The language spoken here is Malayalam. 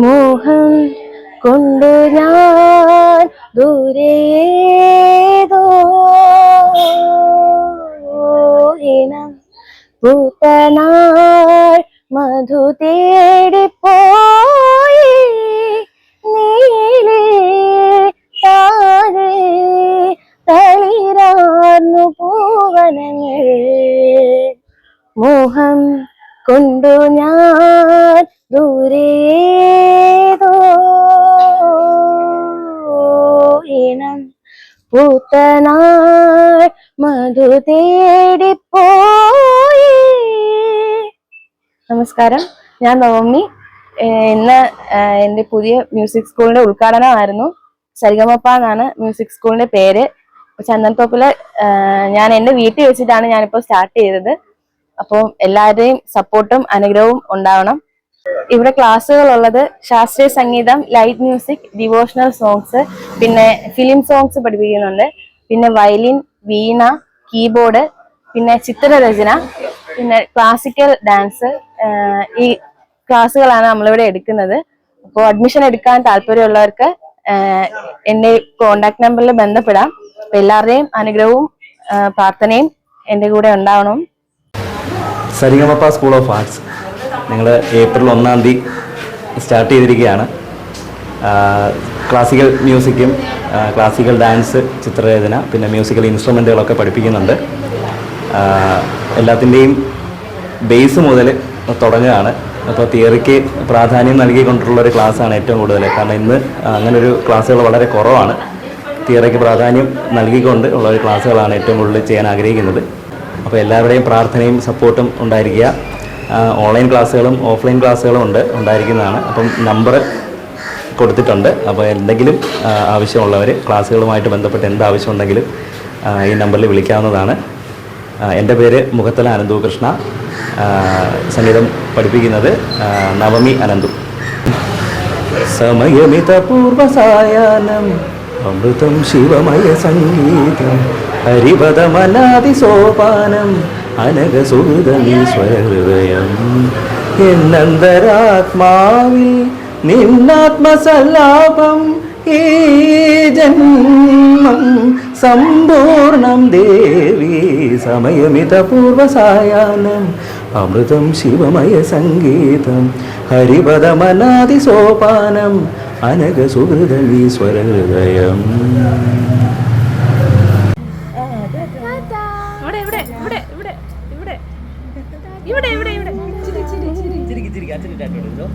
മോഹം കൊണ്ടു ഞാൻ ദൂരേതോ? പൂത്തനാൾ മധു തേടിപ്പോയി. നീലേ താഴെ തളിരാർന്നു പൂവനങ്ങൾ. മോഹം കൊണ്ടു ഞാൻ ഇനം പൂത്തനാൾ മധു തേടിപ്പോയി. നമസ്കാരം. ഞാൻ നവമി. ഇന്ന് എന്റെ പുതിയ മ്യൂസിക് സ്കൂളിന്റെ ഉദ്ഘാടനമായിരുന്നു. സരിഗമപ്പ എന്നാണ് മ്യൂസിക് സ്കൂളിന്റെ പേര്. ചന്ദൻതോപ്പിൽ ഞാൻ എന്റെ വീട്ടിൽ വെച്ചിട്ടാണ് ഞാനിപ്പോൾ സ്റ്റാർട്ട് ചെയ്തത്. അപ്പോൾ എല്ലാവരുടെയും സപ്പോർട്ടും അനുഗ്രഹവും ഉണ്ടാവണം. ഇവിടെ ക്ലാസ്സുകൾ ഉള്ളത് ശാസ്ത്രീയ സംഗീതം ലൈറ്റ് മ്യൂസിക് ഡിവോഷണൽ സോങ്സ് പിന്നെ ഫിലിം സോങ്സ് പഠിപ്പിക്കുന്നുണ്ട്. പിന്നെ വയലിൻ വീണ കീബോർഡ് പിന്നെ ചിത്രരചന പിന്നെ ക്ലാസിക്കൽ ഡാൻസ് ഈ ക്ലാസ്സുകളാണ് നമ്മളിവിടെ എടുക്കുന്നത്. അപ്പോൾ അഡ്മിഷൻ എടുക്കാൻ താല്പര്യമുള്ളവർക്ക് എന്റെ കോണ്ടാക്ട് നമ്പറിൽ ബന്ധപ്പെടാം. അപ്പൊ എല്ലാവരുടെയും അനുഗ്രഹവും പ്രാർത്ഥനയും എന്റെ കൂടെ ഉണ്ടാവണം. സരിഗമപ്പ സ്കൂൾ ഓഫ് ആർട്സ് നിങ്ങൾ ഏപ്രിൽ ഒന്നാം തീയതി സ്റ്റാർട്ട് ചെയ്തിരിക്കുകയാണ്. ക്ലാസിക്കൽ മ്യൂസിക്കും ക്ലാസിക്കൽ ഡാൻസ് ചിത്രരചന പിന്നെ മ്യൂസിക്കൽ ഇൻസ്ട്രുമെന്റുകളൊക്കെ പഠിപ്പിക്കുന്നുണ്ട്. എല്ലാത്തിന്റെയും ബേസ് മുതൽ തുടങ്ങുകയാണ്. അപ്പോൾ തിയറിക്ക് പ്രാധാന്യം നൽകിക്കൊണ്ടുള്ള ഒരു ക്ലാസ്സാണ് ഏറ്റവും കൂടുതൽ. കാരണം ഇന്ന് അങ്ങനൊരു ക്ലാസ്സുകൾ വളരെ കുറവാണ്. തിയറിക്ക് പ്രാധാന്യം നൽകിക്കൊണ്ട് ഉള്ള ഒരു ക്ലാസ്സുകളാണ് ഏറ്റവും കൂടുതൽ ചെയ്യാൻ ആഗ്രഹിക്കുന്നത്. അപ്പോൾ എല്ലാവരുടെയും പ്രാർത്ഥനയും സപ്പോർട്ടും ഉണ്ടായിരിക്കുക. ഓൺലൈൻ ക്ലാസ്സുകളും ഓഫ്ലൈൻ ക്ലാസ്സുകളും ഉണ്ട് ഉണ്ടായിരിക്കുന്നതാണ്. അപ്പം നമ്പർ കൊടുത്തിട്ടുണ്ട്. അപ്പോൾ എന്തെങ്കിലും ആവശ്യമുള്ളവർ ക്ലാസ്സുകളുമായിട്ട് ബന്ധപ്പെട്ട് എന്ത് ആവശ്യമുണ്ടെങ്കിലും ഈ നമ്പറിൽ വിളിക്കാവുന്നതാണ്. എന്റെ പേര് മുഖത്തല അനന്തു കൃഷ്ണ ആ, സംഗീതം പഠിപ്പിക്കുന്നത് നവമി അനന്തു. സമയമിത പൂർവസായാനം അമൃതം ശിവമയ സംഗീതം. ഹരിപദമനാദി സോപാനം അനഘസുഹൃതമീശ്വര ഹൃദയം എന്നന്തരാത്മാവിൽ നിന്നാത്മസല്ലാപം ഈ ജന്മം സമ്പൂർണം ദേവി സമയമിത പൂർവസായാനം അമൃതം ശിവമയ സംഗീതം ഹരിപദമനാതി സോപാനം ഇവിടെ ഇവിടെ ഇവിടെ ഇവിടെ. ഇവിടെ ഇവിടെ ഇവിടെ. ചിരി ചിരി ചിരി ചിരിക്ക് ചിരിക്ക് അച്ഛൻ ടാറ്റോ എടുക്കുന്നു